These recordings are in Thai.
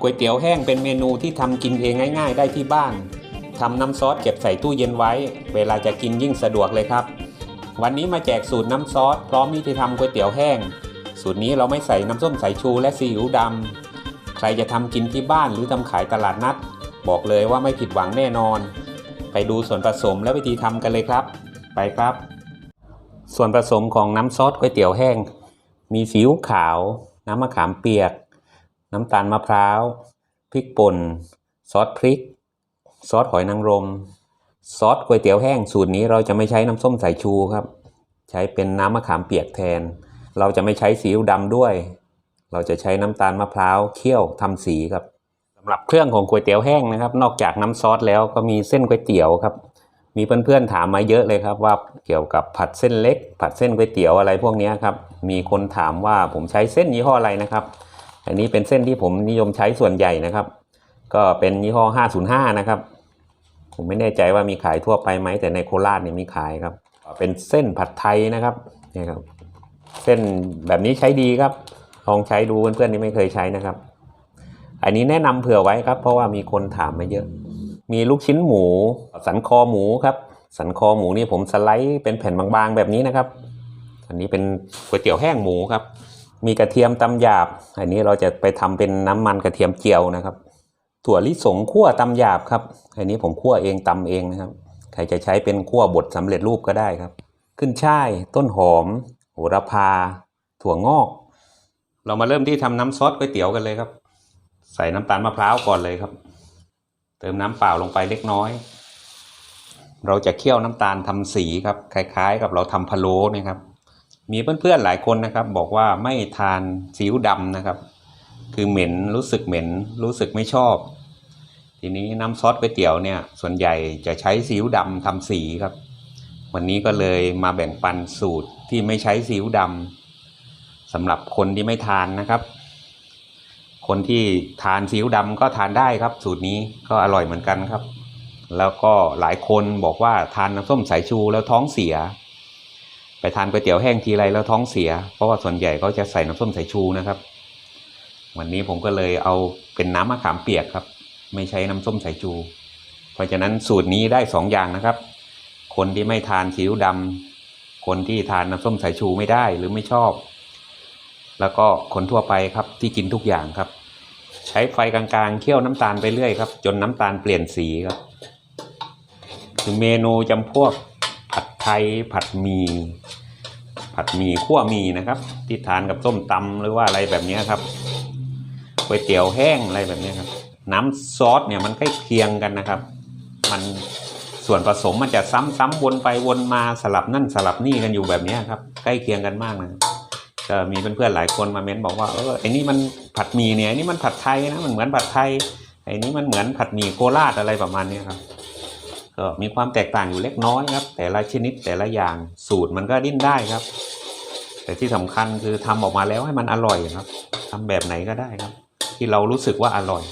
ก๋วยเตี๋ยวแห้งเป็นเมนูที่ทำกินเองง่าย ๆ ได้ที่บ้านทำน้ำซอสเก็บใส่ตู้เย็นไว้ เวลาจะกินยิ่งสะดวกเลยครับ วันนี้มาแจกสูตรน้ำซอสพร้อมวิธีทำก๋วยเตี๋ยวแห้ง สูตรนี้เราไม่ใส่น้ำส้มสายชูและซีอิ๊วดำใครจะทำกินที่บ้านหรือทำขายตลาดนัด บอกเลยว่าไม่ผิดหวังแน่นอน ไปดูส่วนผสมและวิธีทำกันเลยครับ ไปครับ ส่วนผสมของน้ำซอสก๋วยเตี๋ยวแห้ง มีซีอิ๊วขาว น้ำมะขามเปียก น้ำตาลมะพร้าว พริกป่น ซอสพริก ซอสหอยนางรม ซอสก๋วยเตี๋ยวแห้งสูตรนี้เราจะไม่ใช้น้ำส้มสายชูครับ ใช้เป็นน้ำมะขามเปียกแทน เราจะไม่ใช้ซีอิ๊วดำด้วย เราจะใช้น้ำตาลมะพร้าวเคี่ยวทำสีครับสำหรับเครื่องของก๋วยเตี๋ยวแห้งนะครับ นอกจากน้ำซอสแล้วก็มีเส้นก๋วยเตี๋ยวครับ มีเพื่อนๆถามมาเยอะเลยครับว่าเกี่ยวกับผัดเส้นเล็ก ผัดเส้นก๋วยเตี๋ยวอะไรพวกนี้ครับ มีคนถามว่าผมใช้เส้นยี่ห้ออะไรนะครับ อันนี้เป็นเส้นที่ผมนิยมใช้ส่วนใหญ่นะครับ ก็เป็นยี่ห้อ 505 นะครับ ผมไม่แน่ใจว่ามีขายทั่วไปไหมแต่ในโคราชเนี่ยมีขายครับ เป็นเส้นผัดไทยนะครับนี่ครับ เส้นแบบนี้ใช้ดีครับ ลองใช้ดูเพื่อนๆที่ไม่เคยใช้นะครับ อันนี้แนะนำเผื่อไว้ครับ เพราะว่ามีคนถามมาเยอะ มีลูกชิ้นหมู สันคอหมูครับ สันคอหมูนี่ผมสไลด์เป็นแผ่นบางๆแบบนี้นะครับ อันนี้เป็นก๋วยเตี๋ยวแห้งหมูครับ มีกระเทียมตำหยาบ อันนี้เราจะไปทำเป็นน้ำมันกระเทียมเจียวนะครับ ถั่วลิสงคั่วตำหยาบครับ อันนี้ผมคั่วเองตำเองนะครับ ใครจะใช้เป็นคั่วบดสำเร็จรูปก็ได้ครับ ขึ้นช่าย ต้นหอม โหระพา ถั่วงอก เรามาเริ่มที่ทำน้ำซอสก๋วยเตี๋ยวกันเลยครับ ใส่น้ำตาลมะพร้าวก่อนเลยครับ เติมน้ำเปล่าลงไปเล็กน้อย เราจะเคี่ยวน้ำตาลทำสีครับคล้าย ๆ กับเราทำพะโล้นะครับ มีเพื่อนๆหลายคนนะครับ บอกว่าไม่ทานซีอิ๊วดำนะครับ คือเหม็นรู้สึกเหม็น รู้สึกไม่ชอบ ทีนี้น้ำซอสก๋วยเตี๋ยวเนี่ยส่วนใหญ่จะใช้ซีอิ๊วดำทำสีครับ วันนี้ก็เลยมาแบ่งปันสูตรที่ไม่ใช้ซีอิ๊วดำสำหรับคนที่ไม่ทานนะครับ คนที่ทานซีอิ๊วดำก็ทานได้ครับ สูตรนี้ก็อร่อยเหมือนกันครับ แล้วก็หลายคนบอกว่าทานน้ำส้มสายชูแล้วท้องเสีย ไปทานก๋วยเตี๋ยวแห้งทีไรแล้วท้องเสีย เพราะว่าส่วนใหญ่เขาจะใส่น้ำส้มสายชูนะครับ วันนี้ผมก็เลยเอาเป็นน้ำมะขามเปียกครับ ไม่ใช้น้ำส้มสายชู เพราะฉะนั้นสูตรนี้ได้สองอย่างนะครับ คนที่ไม่ทานซีอิ๊วดำคนที่ทานน้ำส้มสายชูไม่ได้หรือไม่ชอบ แล้วก็คนทั่วไปครับที่กินทุกอย่างครับ ใช้ไฟกลางๆเคี่ยวน้ำตาลไปเรื่อยครับ จนน้ำตาลเปลี่ยนสีครับคือเมนูจำพวกผัดไทยผัดหมี่ผัดหมี่ขั่วหมี่นะครับ ที่ทานกับส้มตำหรือว่าอะไรแบบนี้ครับก๋วยเตี๋ยวแห้งอะไรแบบนี้ครับ น้ำซอสเนี่ยมันใกล้เคียงกันนะครับ มันส่วนผสมมันจะซ้ำๆวนไปวนมาสลับนั่นสลับนี่กันอยู่แบบนี้ครับ ใกล้เคียงกันมากนะครับ ก็มีเพื่อนๆหลายคนมาเม้นบอกว่าเออไอ้นี่มันผัดหมี่เนี่ยไอ้นี่มันผัดไทยนะมันเหมือนผัดไทยไอ้นี่มันเหมือนผัดหมี่โคราชอะไรประมาณนี้ครับก็มีความแตกต่างอยู่เล็กน้อยครับ แต่ละชนิดแต่ละอย่างสูตรมันก็ดิ้นได้ครับ แต่ที่สำคัญคือทำออกมาแล้วให้มันอร่อยครับทำแบบไหนก็ได้ครับ ที่เรารู้สึกว่าอร่อย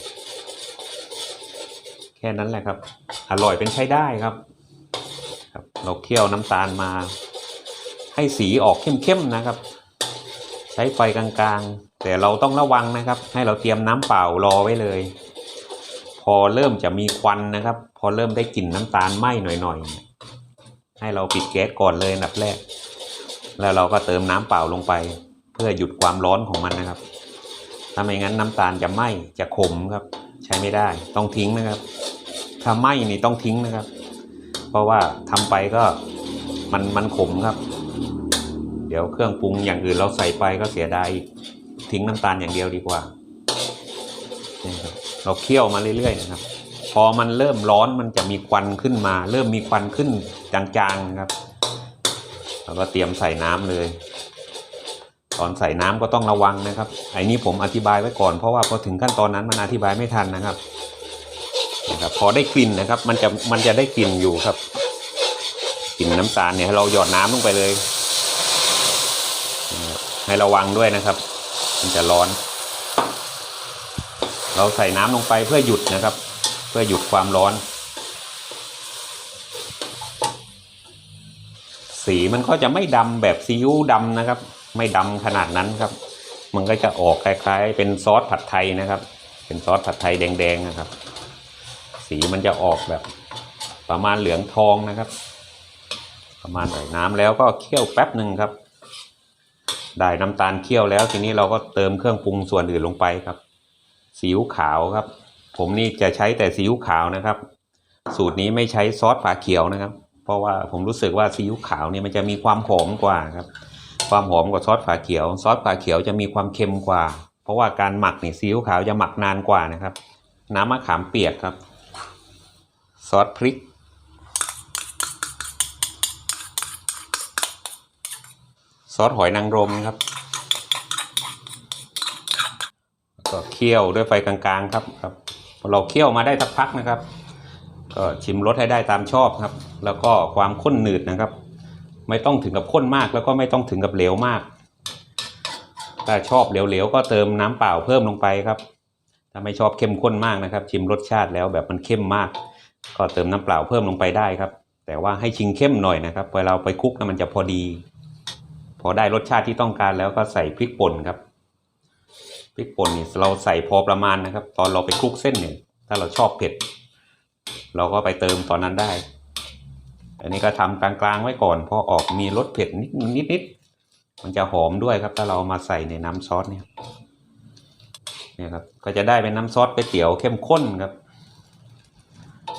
แค่นั้นแหละครับ อร่อยเป็นใช้ได้ครับครับ เราเคี่ยวน้ำตาลมา ให้สีออกเข้มๆนะครับ ใช้ไฟกลางๆ แต่เราต้องระวังนะครับ ให้เราเตรียมน้ำเปล่ารอไว้เลย พอเริ่มจะมีควันนะครับ พอเริ่มได้กลิ่นน้ำตาลไหม้หน่อยๆ ให้เราปิดแก๊สก่อนเลยอันดับแรก แล้วเราก็เติมน้ำเปล่าลงไป เพื่อหยุดความร้อนของมันนะครับถ้าไม่งั้นน้ำตาลจะไหม้จะขมครับ ใช้ไม่ได้ต้องทิ้งนะครับ ถ้าไหม้นี่ต้องทิ้งนะครับ เพราะว่าทำไปก็มันมันขมครับ ดี๋ยวเครื่องปรุงอย่างอื่นเราใส่ไปก็เสียดายทิ้งน้ำตาลอย่างเดียวดีกว่า เราเคี่ยวมาเรื่อยๆนะครับ พอมันเริ่มร้อนมันจะมีควันขึ้นมา เริ่มมีควันขึ้นจางๆนะครับเราก็เตรียมใส่น้ำเลยตอนใส่น้ำก็ต้องระวังนะครับไอ้นี้ผมอธิบายไว้ก่อนเพราะว่าพอถึงขั้นตอนนั้นมันอธิบายไม่ทันนะครับนะครับ พอได้กลิ่นนะครับ มันจะมันจะได้กลิ่นอยู่ครับกลิ่นน้ำตาลเนี่ยเราหยอดน้ำลงไปเลย ให้ระวังด้วยนะครับ มันจะร้อน เราใส่น้ำลงไปเพื่อหยุดนะครับ เพื่อหยุดความร้อน สีมันก็จะไม่ดำแบบซีอิ๊วดำนะครับ ไม่ดำขนาดนั้นครับ มันก็จะออกคล้าย ๆ เป็นซอสผัดไทยนะครับ เป็นซอสผัดไทยแดงๆนะครับ สีมันจะออกแบบประมาณเหลืองทองนะครับ ประมาณใส่น้ำแล้วก็เคี่ยวแป๊บหนึ่งครับ ได้น้ำตาลเคี่ยวแล้ว ทีนี้เราก็เติมเครื่องปรุงส่วนอื่นลงไปครับซีอิ๊วขาวครับ ผมนี่จะใช้แต่ซีอิ๊วขาวนะครับ สูตรนี้ไม่ใช้ซอสฝาเขียวนะครับ เพราะว่าผมรู้สึกว่าซีอิ๊วขาวเนี่ยมันจะมีความหอมกว่าครับความหอมกว่าซอสฝาเขียว ซอสฝาเขียวจะมีความเค็มกว่า เพราะว่าการหมักเนี่ยซีอิ๊วขาวจะหมักนานกว่านะครับ น้ำมะขามเปียกครับ ซอสพริก ซอสหอยนางรมครับก็เคี่ยวด้วยไฟกลางๆครับครับพอเราเคี่ยวมาได้สักพักนะครับ ก็ชิมรสให้ได้ตามชอบครับ แล้วก็ความข้นหนืดนะครับ ไม่ต้องถึงกับข้นมากแล้วก็ไม่ต้องถึงกับเหลวมาก ถ้าชอบเหลวๆก็เติมน้ำเปล่าเพิ่มลงไปครับ ถ้าไม่ชอบเข้มข้นมากนะครับ ชิมรสชาติแล้วแบบมันเข้มมาก ก็เติมน้ำเปล่าเพิ่มลงไปได้ครับ แต่ว่าให้ชิงเข้มหน่อยนะครับเวลาเราไปคลุกนะมันจะพอดี อได้รสชาติที่ต้องการแล้วก็ใส่พริกป่นครับพริกป่นนี่เราใส่พอประมาณนะครับ ตอนเราไปคลุกเส้นเนี่ยถ้าเราชอบเผ็ด เราก็ไปเติมตอนนั้นได้ อันนี้ก็ทำกลางๆไว้ก่อนพอออกมีรสเผ็ดนิดนิดๆมันจะหอมด้วยครับ ถ้าเราเอามาใส่ในน้ำซอสเนี่ยเนี่ยครับก็จะได้เป็นน้ำซอสก๋วยเตี๋ยวเข้มข้นครับ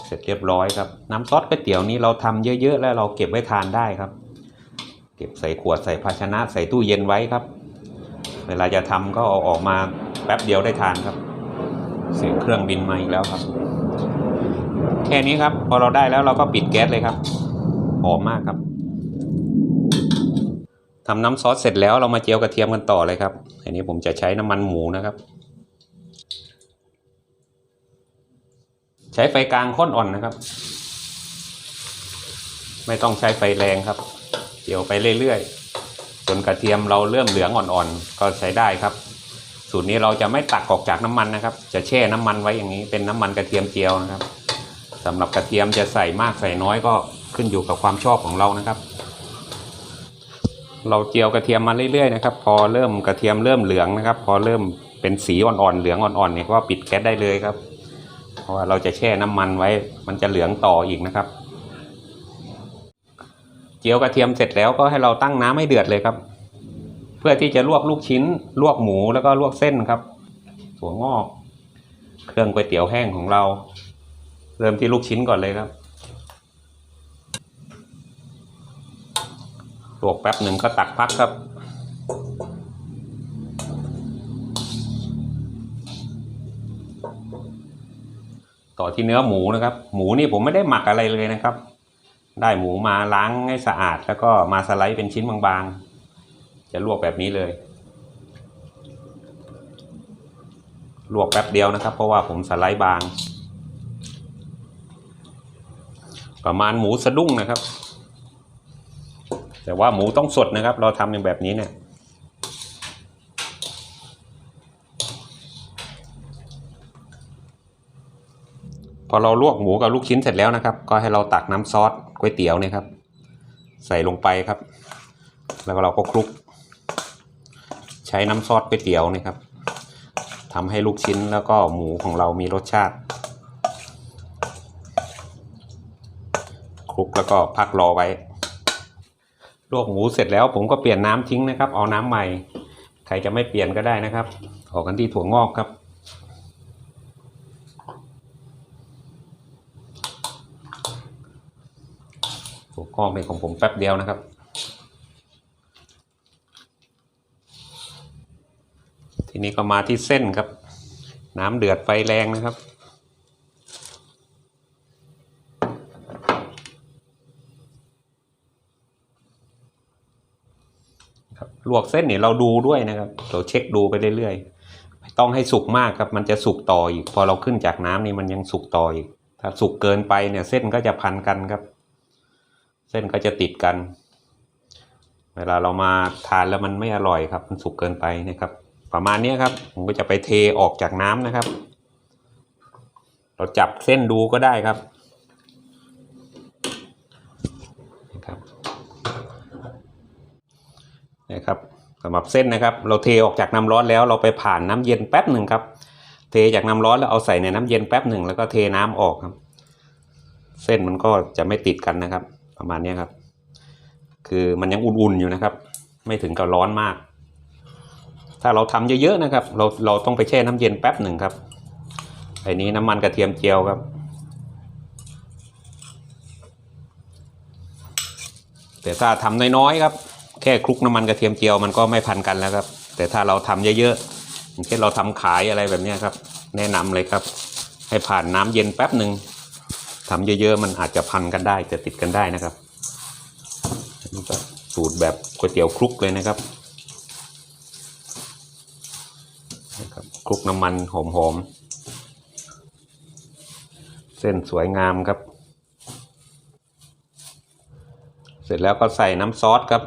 เสร็จเรียบร้อยครับ น้ำซอสก๋วยเตี๋ยวนี้เราทำเยอะๆ แล้วเราเก็บไว้ทานได้ครับ เก็บใส่ขวดใส่ภาชนะใส่ตู้เย็นไว้ครับ เวลาจะทำก็เอาออกมาแป๊บเดียวได้ทานครับ เสียงเครื่องบินมาอีกแล้วครับ แค่นี้ครับ พอเราได้แล้วเราก็ปิดแก๊สเลยครับหอมมากครับทำน้ำซอสเสร็จแล้วเรามาเจียวกระเทียมกันต่อเลยครับ อันนี้ผมจะใช้น้ำมันหมูนะครับ ใช้ไฟกลางข้นอ่อนนะครับ ไม่ต้องใช้ไฟแรงครับ เจียวไปเรื่อยๆจนกระเทียมเราเริ่มเหลืองอ่อนๆก็ใช้ได้ครับ สูตรนี้เราจะไม่ตักออกจากน้ำมันนะครับ จะแช่น้ำมันไว้อย่างนี้เป็นน้ำมันกระเทียมเจียวนะครับสำหรับกระเทียมจะใส่มากใส่น้อยก็ขึ้นอยู่กับความชอบของเรานะครับ เราเจียวกระเทียมมาเรื่อยๆนะครับ พอเริ่มกระเทียมเริ่มเหลืองนะครับ พอเริ่มเป็นสีอ่อนๆเหลืองอ่อนๆเนี่ยก็ปิดแก๊สได้เลยครับ เพราะว่าเราจะแช่น้ำมันไว้มันจะเหลืองต่ออีกนะครับ เจียวกระเทียมเสร็จแล้วก็ให้เราตั้งน้ำให้เดือดเลยครับ เพื่อที่จะลวกลูกชิ้น ลวกหมูแล้วก็ลวกเส้นครับถั่วงอก เครื่องก๋วยเตี๋ยวแห้งของเรา เริ่มที่ลูกชิ้นก่อนเลยครับลวกแป๊บหนึ่งก็ตักพักครับ ต่อที่เนื้อหมูนะครับ หมูนี่ผมไม่ได้หมักอะไรเลยนะครับ ได้หมูมาล้างให้สะอาด แล้วก็มาสไลด์เป็นชิ้นบางๆ จะลวกแบบนี้เลย ลวกแป๊บเดียวนะครับ เพราะว่าผมสไลด์บาง ประมาณหมูสะดุ้งนะครับ แต่ว่าหมูต้องสดนะครับ เราทำอย่างแบบนี้เนี่ย พอเราลวกหมูกับลูกชิ้นเสร็จแล้วนะครับ ก็ให้เราตักน้ำซอสก๋วยเตี๋ยวเนี่ยครับ ใส่ลงไปครับ แล้วเราก็คลุก ใช้น้ำซอสก๋วยเตี๋ยวนี่ครับทำให้ลูกชิ้นแล้วก็หมูของเรามีรสชาติคลุกแล้วก็พักรอไว้ลวกหมูเสร็จแล้วผมก็เปลี่ยนน้ำทิ้งนะครับ เอาน้ำใหม่ ใครจะไม่เปลี่ยนก็ได้นะครับออกกันที่ถั่วงอกครับ ถั่วงอกในของผมแป๊บเดียวนะครับ ทีนี้ก็มาที่เส้นครับ น้ำเดือดไฟแรงนะครับลวกเส้นเนี่ยเราดูด้วยนะครับ เราเช็คดูไปเรื่อยๆไม่ต้องให้สุกมากครับ มันจะสุกต่ออีก พอเราขึ้นจากน้ำนี่มันยังสุกต่ออีก ถ้าสุกเกินไปเนี่ยเส้นก็จะพันกันครับ เส้นก็จะติดกัน เวลาเรามาทานแล้วมันไม่อร่อยครับ มันสุกเกินไปนะครับ ประมาณนี้ครับ ผมก็จะไปเทออกจากน้ำนะครับ เราจับเส้นดูก็ได้ครับนะครับนะครับสำหรับเส้นนะครับ เราเทออกจากน้ำร้อนแล้ว เราไปผ่านน้ำเย็นแป๊บหนึ่งครับ เทจากน้ำร้อนแล้วเอาใส่ในน้ำเย็นแป๊บหนึ่งแล้วก็เทน้ำออกครับ เส้นมันก็จะไม่ติดกันนะครับ ประมาณนี้ครับ คือมันยังอุ่นๆอยู่นะครับ ไม่ถึงกับร้อนมาก ถ้าเราทำเยอะๆนะครับ เราเราต้องไปแช่น้ำเย็นแป๊บหนึ่งครับไอ้นี้น้ำมันกระเทียมเจียวครับ แต่ถ้าทำน้อยๆครับ แค่คลุกน้ำมันกระเทียมเจียวมันก็ไม่พันกันแล้วครับ แต่ถ้าเราทำเยอะๆอย่างเช่นเราทำขายอะไรแบบนี้ครับ แนะนำเลยครับ ให้ผ่านน้ำเย็นแป๊บหนึ่ง ทำเยอะๆ มันอาจจะพันกันได้จะติดกันได้นะครับนี่ก็สูตรแบบก๋วยเตี๋ยวคลุกเลยนะครับนะครับคลุกน้ำมันหอมๆ เส้นสวยงามครับ เสร็จแล้วก็ใส่น้ำซอสครับ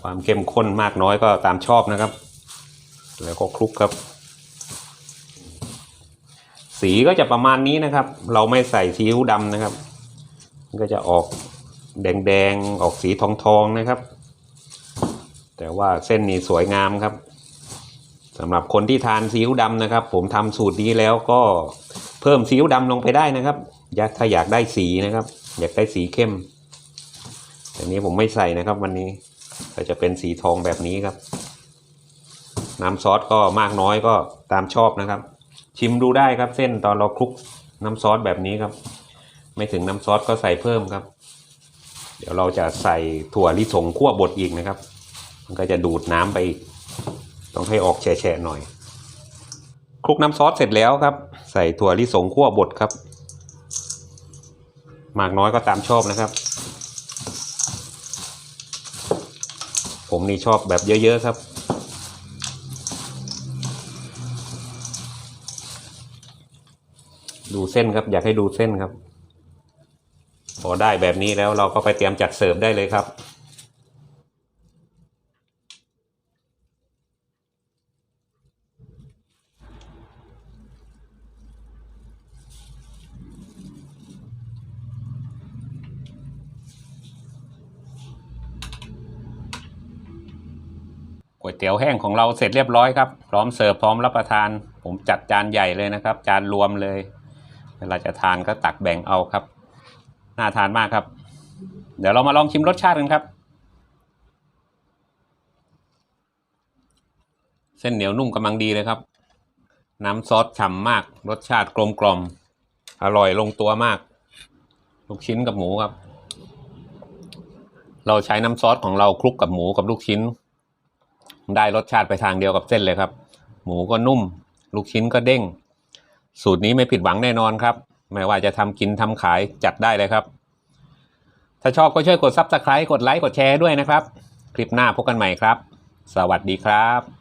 ความเข้มข้นมากน้อยก็ตามชอบนะครับ แล้วก็คลุกครับ สีก็จะประมาณนี้นะครับ เราไม่ใส่ซีอิ๊วดำนะครับ มันก็จะออกแดงๆ ออกสีทองๆนะครับ แต่ว่าเส้นนี้สวยงามครับสำหรับคนที่ทานซีอิ๊วดำนะครับ ผมทำสูตรนี้แล้วก็เพิ่มซีอิ๊วดำลงไปได้นะครับอยากถ้าอยากได้สีนะครับ อยากได้สีเข้มแต่นี้ผมไม่ใส่นะครับ วันนี้ก็จะเป็นสีทองแบบนี้ครับ น้ำซอสก็มากน้อยก็ตามชอบนะครับ ชิมดูได้ครับเส้นตอนเราคลุกน้ำซอสแบบนี้ครับ ไม่ถึงน้ำซอสก็ใส่เพิ่มครับ เดี๋ยวเราจะใส่ถั่วลิสงคั่วบดอีกนะครับ มันก็จะดูดน้ำไปอีกต้องให้ออกแฉะๆหน่อยคลุกน้ำซอสเสร็จแล้วครับ ใส่ถั่วลิสงคั่วบดครับ มากน้อยก็ตามชอบนะครับ ผมนี่ชอบแบบเยอะ ๆ ครับ ดูเส้นครับ อยากให้ดูเส้นครับพอได้แบบนี้แล้วเราก็ไปเตรียมจัดเสิร์ฟได้เลยครับก๋วยเตี๋ยวแห้งของเราเสร็จเรียบร้อยครับ พร้อมเสิร์ฟพร้อมรับประทาน ผมจัดจานใหญ่เลยนะครับ จานรวมเลย เวลาจะทานก็ตักแบ่งเอาครับ น่าทานมากครับ เดี๋ยวเรามาลองชิมรสชาติกันครับ เส้นเหนียวนุ่มกำลังดีเลยครับ น้ำซอสฉ่ำมาก รสชาติกลมกลมอร่อยลงตัวมาก ลูกชิ้นกับหมูครับ เราใช้น้ำซอสของเราคลุกกับหมูกับลูกชิ้น ได้รสชาติไปทางเดียวกับเส้นเลยครับ หมูก็นุ่ม ลูกชิ้นก็เด้ง สูตรนี้ไม่ผิดหวังแน่นอนครับ ไม่ว่าจะทำกินทำขายจัดได้เลยครับ ถ้าชอบก็ช่วยกด Subscribe กดไลค์กดแชร์ด้วยนะครับ คลิปหน้าพบกันใหม่ครับ สวัสดีครับ